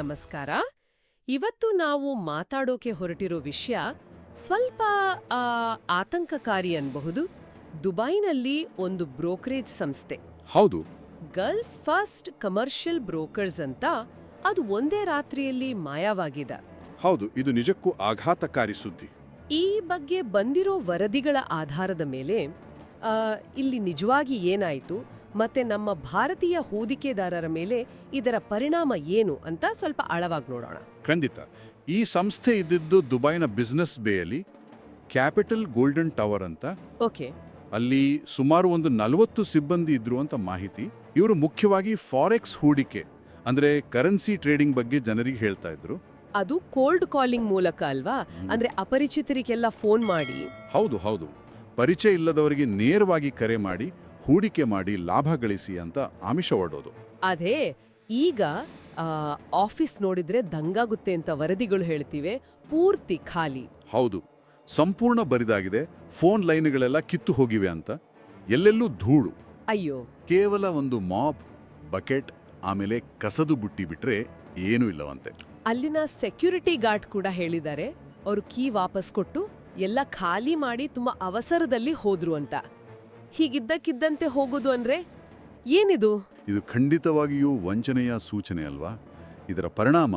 ನಮಸ್ಕಾರ. ಇವತ್ತು ನಾವು ಮಾತಾಡೋಕೆ ಹೊರಟಿರೋ ವಿಷಯ ಸ್ವಲ್ಪ ಆತಂಕಕಾರಿ ಅನ್ಬಹುದು. ದುಬೈನಲ್ಲಿ ಒಂದು ಬ್ರೋಕರೇಜ್ ಸಂಸ್ಥೆ. ಹೌದು. ಗಲ್ಫ್ ಫಸ್ಟ್ ಕಮರ್ಷಿಯಲ್ ಬ್ರೋಕರ್ಸ್ ಅಂತ ಅದು ಒಂದೇ ರಾತ್ರಿಯಲ್ಲಿ ಮಾಯವಾಗಿದೆ. ಹೌದು ಇದು ನಿಜಕ್ಕೂ ಆಘಾತಕಾರಿ ಸುದ್ದಿ. ಈ ಬಗ್ಗೆ ಬಂದಿರೋ ವರದಿಗಳ ಆಧಾರದ ಮೇಲೆ ಇಲ್ಲಿ ನಿಜವಾಗಿ ಏನಾಯಿತು? ಮತ್ತೆ ನಮ್ಮ ಭಾರತೀಯ ಹೂಡಿಕೆದಾರರ ಮೇಲೆ ಇದರ ಪರಿಣಾಮ ಏನು ಅಂತ ಸ್ವಲ್ಪ ಆಳವಾಗಿ ನೋಡೋಣ. ಖಂಡಿತ. ಈ ಸಂಸ್ಥೆ ಇದ್ದಿದ್ದು ದುಬೈನ ಬಿಸ್ನೆಸ್ ಬೇಯಲ್ಲಿ ಕ್ಯಾಪಿಟಲ್ ಗೋಲ್ಡನ್ ಟವರ್ ಅಂತ. ಓಕೆ. ಅಲ್ಲಿ ಸುಮಾರು ಒಂದು ನಲವತ್ತು ಸಿಬ್ಬಂದಿ ಇದ್ರು ಅಂತ ಮಾಹಿತಿ. ಇವರು ಮುಖ್ಯವಾಗಿ ಫಾರೆಕ್ಸ್ ಹೂಡಿಕೆ ಅಂದ್ರೆ ಕರೆನ್ಸಿ ಟ್ರೇಡಿಂಗ್ ಬಗ್ಗೆ ಜನರಿಗೆ ಹೇಳ್ತಾ ಇದ್ರು. ಅದು ಕೋಲ್ಡ್ ಕಾಲಿಂಗ್ ಮೂಲಕ ಅಲ್ವಾ? ಅಂದ್ರೆ ಅಪರಿಚಿತರಿಗೆಲ್ಲ ಫೋನ್ ಮಾಡಿ. ಹೌದು ಹೌದು. ಪರಿಚಯ ಇಲ್ಲದವರಿಗೆ ನೇರವಾಗಿ ಕರೆ ಮಾಡಿ ಹೂಡಿಕೆ ಮಾಡಿ ಲಾಭ ಗಳಿಸಿ ಅಂತ ಆಮಿಷ ಒಡೋದು ಅದೇ ಈಗ ಆಫೀಸ್ ನೋಡಿದ್ರೆ ದಂಗಾಗುತ್ತೆ ಅಂತ ವರದಿಗಳು ಹೇಳ್ತಿವೆ ಪೂರ್ತಿ ಖಾಲಿ. ಹೌದು. ಸಂಪೂರ್ಣ ಬರಿದಾಗಿದೆ ಫೋನ್ ಲೈನ್ಗಳೆಲ್ಲ ಕಿತ್ತು ಹೋಗಿವೆ ಅಂತ. ಎಲ್ಲೆಲ್ಲೂ ಧೂಳು. ಅಯ್ಯೋ. ಕೇವಲ ಒಂದು ಮಾಪ್ ಬಕೆಟ್ ಆಮೇಲೆ ಕಸದು ಬುಟ್ಟಿ ಬಿಟ್ರೆ ಏನೂ ಇಲ್ಲವಂತೆ. ಅಲ್ಲಿನ ಸೆಕ್ಯೂರಿಟಿ ಗಾರ್ಡ್ ಕೂಡ ಹೇಳಿದ್ದಾರೆ ಅವರು ಕೀ ವಾಪಸ್ ಕೊಟ್ಟು ಎಲ್ಲ ಖಾಲಿ ಮಾಡಿ ತುಂಬಾ ಅವಸರದಲ್ಲಿ ಹೋದ್ರು ಅಂತ. ಹೀಗಿದ್ದಕ್ಕಿದ್ದಂತೆ ಹೋಗೋದು ಅಂದ್ರೆ ಏನಿದು? ಇದು ಖಂಡಿತವಾಗಿಯೂ ವಂಚನೆಯ ಸೂಚನೆ ಅಲ್ವಾ? ಇದರ ಪರಿಣಾಮ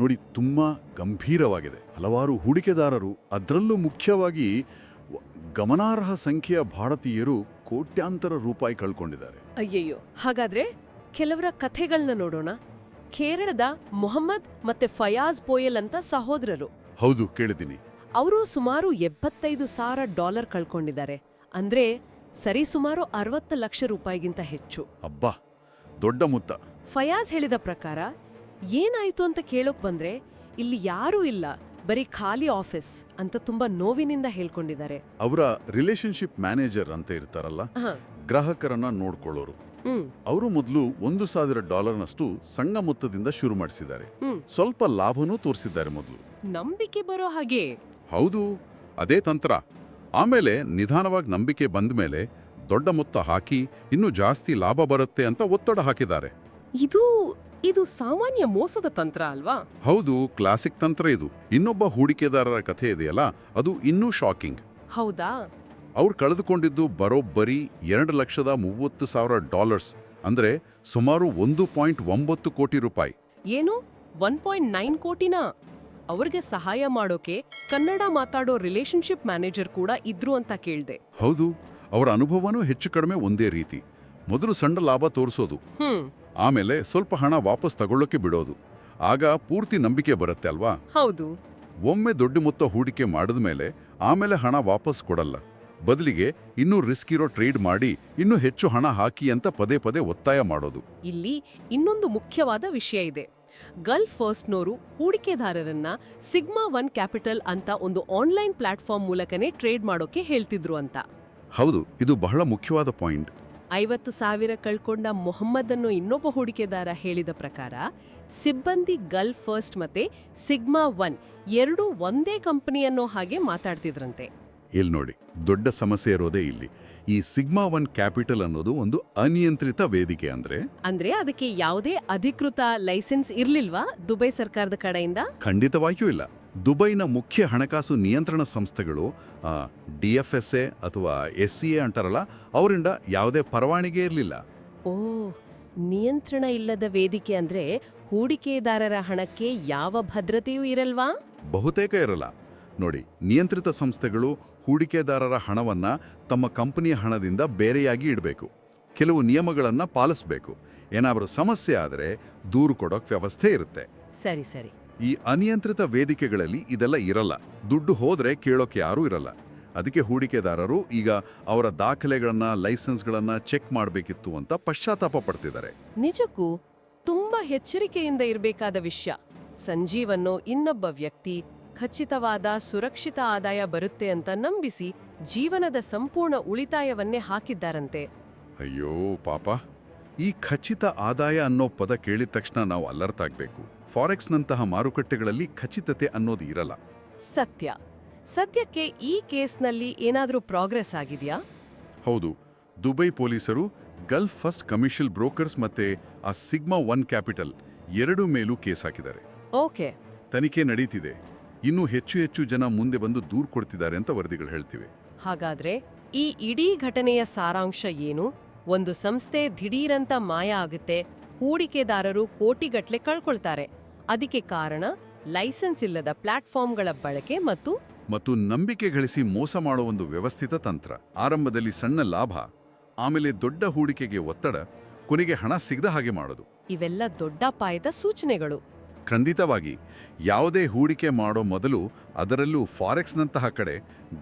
ನೋಡಿ ತುಂಬಾ ಗಂಭೀರವಾಗಿದೆ. ಹಲವಾರು ಹೂಡಿಕೆದಾರರು ಅದರಲ್ಲೂ ಮುಖ್ಯವಾಗಿ ಗಮನಾರ್ಹ ಸಂಖ್ಯೆಯ ಭಾರತೀಯರು ಕೋಟ್ಯಾಂತರ ರೂಪಾಯಿ ಕಳ್ಕೊಂಡಿದ್ದಾರೆ. ಅಯ್ಯಯ್ಯೋ ಹಾಗಾದ್ರೆ ಕೆಲವರ ಕಥೆಗಳನ್ನ ನೋಡೋಣ. ಕೇರಳದ ಮೊಹಮ್ಮದ್ ಮತ್ತೆ ಫಯಾಜ್ ಪೋಯಲ್ ಅಂತ ಸಹೋದರರು. ಹೌದು ಕೇಳಿದ್ದೀನಿ. ಅವರು ಸುಮಾರು ಎಪ್ಪತ್ತೈದು ಸಾವಿರ ಡಾಲರ್ ಕಳ್ಕೊಂಡಿದ್ದಾರೆ. ಅಂದ್ರೆ ಸರಿ ಸುಮಾರು ಅರವತ್ತು ಲಕ್ಷ ರೂಪಾಯಿಗಿಂತ ಹೆಚ್ಚು. ಅಬ್ಬಾ ದೊಡ್ಡ ಮುತ್ತ. ಫಯಾಜ್ ಹೇಳಿದ ಪ್ರಕಾರ ಏನಾಯ್ತು ಅಂತ ಕೇಳೋಕ್ ಬಂದ್ರೆ ಇಲ್ಲಿ ಯಾರೂ ಇಲ್ಲ ಬರೀ ಖಾಲಿ ಆಫೀಸ್ ಅಂತ ತುಂಬಾ ನೋವಿನಿಂದ ಹೇಳ್ಕೊಂಡಿದ್ದಾರೆ. ಅವರ ರಿಲೇಶನ್ಶಿಪ್ ಮ್ಯಾನೇಜರ್ ಅಂತ ಇರ್ತಾರಲ್ಲ ಗ್ರಾಹಕರನ್ನ ನೋಡ್ಕೊಳ್ಳೋರು. ಅವರು ಮೊದಲು ಒಂದು ಸಾವಿರ ಡಾಲರ್ನಷ್ಟು ಸಣ್ಣ ಮೊತ್ತದಿಂದ ಶುರು ಮಾಡಿಸಿದ್ದಾರೆ. ಸ್ವಲ್ಪ ಲಾಭನೂ ತೋರಿಸಿದ್ದಾರೆ ಮೊದಲು. ನಂಬಿಕೆ ಬರೋ ಹಾಗೆ. ಹೌದು ಅದೇ ತಂತ್ರ. ಆಮೇಲೆ ನಿಧಾನವಾಗಿ ನಂಬಿಕೆ ಬಂದ ಮೇಲೆ ದೊಡ್ಡ ಮೊತ್ತ ಹಾಕಿ ಇನ್ನೂ ಜಾಸ್ತಿ ಲಾಭ ಬರುತ್ತೆ ಅಂತ ಒತ್ತಡ ಹಾಕಿದ್ದಾರೆ. ಇದು ಇದು ಸಾಮಾನ್ಯ ಮೋಸದ ತಂತ್ರ ಅಲ್ವಾ? ಹೌದು ಕ್ಲಾಸಿಕ್ ತಂತ್ರ ಇದು. ಇನ್ನೊಬ್ಬ ಹೂಡಿಕೆದಾರರ ಕಥೆ ಇದೆಯಲ್ಲ ಅದು ಇನ್ನೂ ಶಾಕಿಂಗ್ ಹೌದಾ? ಅವ್ರು ಕಳೆದುಕೊಂಡಿದ್ದು ಬರೋಬ್ಬರಿ ಎರಡು ಲಕ್ಷದ ಮೂವತ್ತು ಸಾವಿರ ಡಾಲರ್ಸ್ ಅಂದ್ರೆ ಸುಮಾರು ಒಂದು ಪಾಯಿಂಟ್ ಒಂಬತ್ತು ಕೋಟಿ ರೂಪಾಯಿ. ಏನು? ಒನ್ ಪಾಯಿಂಟ್ ನೈನ್ ಕೋಟಿನ? ಅವ್ರಿಗೆ ಸಹಾಯ ಮಾಡೋಕೆ ಕನ್ನಡ ಮಾತಾಡೋ ರಿಲೇಶನ್ಶಿಪ್ ಮ್ಯಾನೇಜರ್ ಕೂಡ ಇದ್ರು ಅಂತ ಕೇಳ್ದೆ. ಹೌದು ಅವರ ಅನುಭವನೂ ಹೆಚ್ಚು ಕಡಿಮೆ ಒಂದೇ ರೀತಿ. ಮೊದಲು ಸಣ್ಣ ಲಾಭ ತೋರಿಸೋದು. ಹ್ಮ್. ಆಮೇಲೆ ಸ್ವಲ್ಪ ಹಣ ವಾಪಸ್ ತಗೊಳ್ಳೋಕೆ ಬಿಡೋದು. ಆಗ ಪೂರ್ತಿ ನಂಬಿಕೆ ಬರುತ್ತೆ ಅಲ್ವಾ? ಹೌದು. ಒಮ್ಮೆ ದೊಡ್ಡ ಮೊತ್ತ ಹೂಡಿಕೆ ಮಾಡಿದ ಮೇಲೆ ಆಮೇಲೆ ಹಣ ವಾಪಸ್ ಕೊಡಲ್ಲ. ಬದಲಿಗೆ ಇನ್ನೂ ರಿಸ್ಕ್ ಇರೋ ಟ್ರೇಡ್ ಮಾಡಿ ಇನ್ನೂ ಹೆಚ್ಚು ಹಣ ಹಾಕಿ ಅಂತ ಪದೇ ಪದೇ ಒತ್ತಾಯ ಮಾಡೋದು. ಇಲ್ಲಿ ಇನ್ನೊಂದು ಮುಖ್ಯವಾದ ವಿಷಯ ಇದೆ. ಗಲ್ಫ್ ಫಸ್ಟ್ನವರು ಹೂಡಿಕೆದಾರರನ್ನ ಸಿಗ್ಮಾ ಒನ್ ಕ್ಯಾಪಿಟಲ್ ಅಂತ ಒಂದು ಆನ್ಲೈನ್ ಪ್ಲಾಟ್ಫಾರ್ಮ್ ಮೂಲಕನೇ ಟ್ರೇಡ್ ಮಾಡೋಕೆ ಹೇಳ್ತಿದ್ರು ಅಂತ. ಹೌದು ಇದು ಬಹಳ ಮುಖ್ಯವಾದ ಪಾಯಿಂಟ್. ಐವತ್ತು ಸಾವಿರ ಕಳ್ಕೊಂಡ ಮೊಹಮ್ಮದ್ ಅನ್ನೋ ಇನ್ನೊಬ್ಬ ಹೂಡಿಕೆದಾರ ಹೇಳಿದ ಪ್ರಕಾರ ಸಿಬ್ಬಂದಿ ಗಲ್ಫ್ ಫಸ್ಟ್ ಮತ್ತೆ ಸಿಗ್ಮಾ ಒನ್ ಎರಡೂ ಒಂದೇ ಕಂಪನಿ ಅನ್ನೋ ಹಾಗೆ ಮಾತಾಡ್ತಿದ್ರಂತೆ. ಇಲ್ಲಿ ನೋಡಿ ದೊಡ್ಡ ಸಮಸ್ಯೆ ಇರೋದೇ ಇಲ್ಲಿ. ಈ ಸಿಗ್ಮಾ ಒನ್ ಕ್ಯಾಪಿಟಲ್ ಅನ್ನೋದು ಒಂದು ಅನಿಯಂತ್ರಿತ ವೇದಿಕೆ ಅಂದ್ರೆ? ಅಂದ್ರೆ ಅದಕ್ಕೆ ಯಾವುದೇ ಅಧಿಕೃತ ಲೈಸೆನ್ಸ್ ಇರ್ಲಿಲ್ವಾ ದುಬೈ ಸರ್ಕಾರದ ಕಡೆಯಿಂದ? ಖಂಡಿತವಾಗಿಯೂ ಇಲ್ಲ. ದುಬೈನ ಮುಖ್ಯ ಹಣಕಾಸು ನಿಯಂತ್ರಣ ಸಂಸ್ಥೆಗಳು ಡಿ ಎಫ್ ಎಸ್ ಎ ಅಥವಾ ಎಸ್ ಸಿ ಎ ಅಂತಾರಲ್ಲ ಅವರಿಂದ ಯಾವುದೇ ಪರವಾನಿಗೆ ಇರಲಿಲ್ಲ. ಓ ನಿಯಂತ್ರಣ ಇಲ್ಲದ ವೇದಿಕೆ ಅಂದ್ರೆ ಹೂಡಿಕೆದಾರರ ಹಣಕ್ಕೆ ಯಾವ ಭದ್ರತೆಯೂ ಇರಲ್ವಾ? ಬಹುತೇಕ ಇರಲ್ಲ. ನೋಡಿ ನಿಯಂತ್ರಿತ ಸಂಸ್ಥೆಗಳು ಹೂಡಿಕೆದಾರರ ಹಣವನ್ನು ತಮ್ಮ ಕಂಪನಿಯ ಹಣದಿಂದ ಬೇರೆಯಾಗಿ ಇಡಬೇಕು. ಕೆಲವು ನಿಯಮಗಳನ್ನು ಪಾಲಿಸಬೇಕು. ಏನಾದರೂ ಸಮಸ್ಯೆ ಆದರೆ ದೂರು ಕೊಡೋಕ್ ವ್ಯವಸ್ಥೆ ಇರುತ್ತೆ. ಸರಿ ಸರಿ. ಈ ಅನಿಯಂತ್ರಿತ ವೇದಿಕೆಗಳಲ್ಲಿ ಇದೆಲ್ಲ ಇರಲ್ಲ. ದುಡ್ಡು ಹೋದರೆ ಕೇಳೋಕೆ ಯಾರೂ ಇರಲ್ಲ. ಅದಕ್ಕೆ ಹೂಡಿಕೆದಾರರು ಈಗ ಅವರ ದಾಖಲೆಗಳನ್ನ ಲೈಸೆನ್ಸ್ಗಳನ್ನ ಚೆಕ್ ಮಾಡಬೇಕಿತ್ತು ಅಂತ ಪಶ್ಚಾತ್ತಾಪ ಪಡ್ತಿದ್ದಾರೆ. ನಿಜಕ್ಕೂ ತುಂಬಾ ಎಚ್ಚರಿಕೆಯಿಂದ ಇರಬೇಕಾದ ವಿಷಯ. ಸಂಜೀವನ್ನು ಇನ್ನೊಬ್ಬ ವ್ಯಕ್ತಿ ಖಚಿತವಾದ ಸುರಕ್ಷಿತ ಆದಾಯ ಬರುತ್ತೆ ಅಂತ ನಂಬಿಸಿ ಜೀವನದ ಸಂಪೂರ್ಣ ಉಳಿತಾಯವನ್ನೇ ಹಾಕಿದ್ದಾರಂತೆ. ಅಯ್ಯೋ ಪಾಪ. ಈ ಖಚಿತ ಆದಾಯ ಅನ್ನೋ ಪದ ಕೇಳಿದ ತಕ್ಷಣ ನಾವು ಅಲರ್ಟ್ ಆಗ್ಬೇಕು. ಫಾರೆಕ್ಸ್ನಂತಹ ಮಾರುಕಟ್ಟೆಗಳಲ್ಲಿ ಖಚಿತತೆ ಅನ್ನೋದು ಇರಲ್ಲ. ಸತ್ಯ. ಸದ್ಯಕ್ಕೆ ಈ ಕೇಸ್ನಲ್ಲಿ ಏನಾದರೂ ಪ್ರೋಗ್ರೆಸ್ ಆಗಿದೆಯಾ? ಹೌದು. ದುಬೈ ಪೊಲೀಸರು ಗಲ್ಫ್ ಫಸ್ಟ್ ಕಮರ್ಷಿಯಲ್ ಬ್ರೋಕರ್ಸ್ ಮತ್ತೆ ಆ ಸಿಗ್ಮಾ ಒನ್ ಕ್ಯಾಪಿಟಲ್ ಎರಡು ಮೇಲೂ ಕೇಸ್ ಹಾಕಿದ್ದಾರೆ. ಓಕೆ. ತನಿಖೆ ನಡೀತಿದೆ. ಇನ್ನೂ ಹೆಚ್ಚು ಹೆಚ್ಚು ಜನ ಮುಂದೆ ಬಂದು ದೂರು ಕೊಡ್ತಿದ್ದಾರೆ ಅಂತ ವರದಿಗಳು ಹೇಳ್ತಿವೆ. ಹಾಗಾದ್ರೆ ಈ ಇಡೀ ಘಟನೆಯ ಸಾರಾಂಶ ಏನು? ಒಂದು ಸಂಸ್ಥೆ ದಿಢೀರಂತ ಮಾಯ ಆಗುತ್ತೆ ಹೂಡಿಕೆದಾರರು ಕೋಟಿಗಟ್ಲೆ ಕಳ್ಕೊಳ್ತಾರೆ. ಅದಕ್ಕೆ ಕಾರಣ ಲೈಸೆನ್ಸ್ ಇಲ್ಲದ ಪ್ಲಾಟ್ಫಾರ್ಮ್ಗಳ ಬಳಕೆ ಮತ್ತು ಮತ್ತು ನಂಬಿಕೆ ಗಳಿಸಿ ಮೋಸ ಮಾಡೋ ಒಂದು ವ್ಯವಸ್ಥಿತ ತಂತ್ರ. ಆರಂಭದಲ್ಲಿ ಸಣ್ಣ ಲಾಭ ಆಮೇಲೆ ದೊಡ್ಡ ಹೂಡಿಕೆಗೆ ಒತ್ತಡ ಕೊನೆಗೆ ಹಣ ಸಿಗದ ಹಾಗೆ ಮಾಡೋದು. ಇವೆಲ್ಲ ದೊಡ್ಡ ಅಪಾಯದ ಸೂಚನೆಗಳು. ಖಂಡಿತವಾಗಿ. ಯಾವುದೇ ಹೂಡಿಕೆ ಮಾಡೋ ಮೊದಲು ಅದರಲ್ಲೂ ಫಾರೆಕ್ಸ್ನಂತಹ ಕಡೆ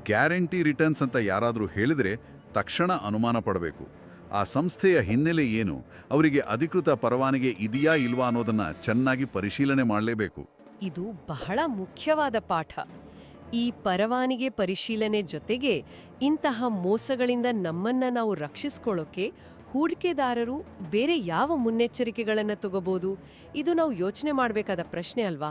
ಗ್ಯಾರಂಟಿ ರಿಟರ್ನ್ಸ್ ಅಂತ ಯಾರಾದರೂ ಹೇಳಿದರೆ ತಕ್ಷಣ ಅನುಮಾನ ಪಡಬೇಕು. ಆ ಸಂಸ್ಥೆಯ ಹಿನ್ನೆಲೆ ಏನು? ಅವರಿಗೆ ಅಧಿಕೃತ ಪರವಾನಿಗೆ ಇದೆಯಾ ಇಲ್ವಾ ಅನ್ನೋದನ್ನು ಚೆನ್ನಾಗಿ ಪರಿಶೀಲನೆ ಮಾಡಲೇಬೇಕು. ಇದು ಬಹಳ ಮುಖ್ಯವಾದ ಪಾಠ. ಈ ಪರವಾನಿಗೆ ಪರಿಶೀಲನೆ ಜೊತೆಗೆ ಇಂತಹ ಮೋಸಗಳಿಂದ ನಮ್ಮನ್ನ ನಾವು ರಕ್ಷಿಸ್ಕೊಳ್ಳೋಕೆ ಹೂಡಿಕೆದಾರರು ಬೇರೆ ಯಾವ ಮುನ್ನೆಚ್ಚರಿಕೆಗಳನ್ನು ತಗೋಬಹುದು ಇದು ನಾವು ಯೋಚನೆ ಮಾಡಬೇಕಾದ ಪ್ರಶ್ನೆ ಅಲ್ವಾ?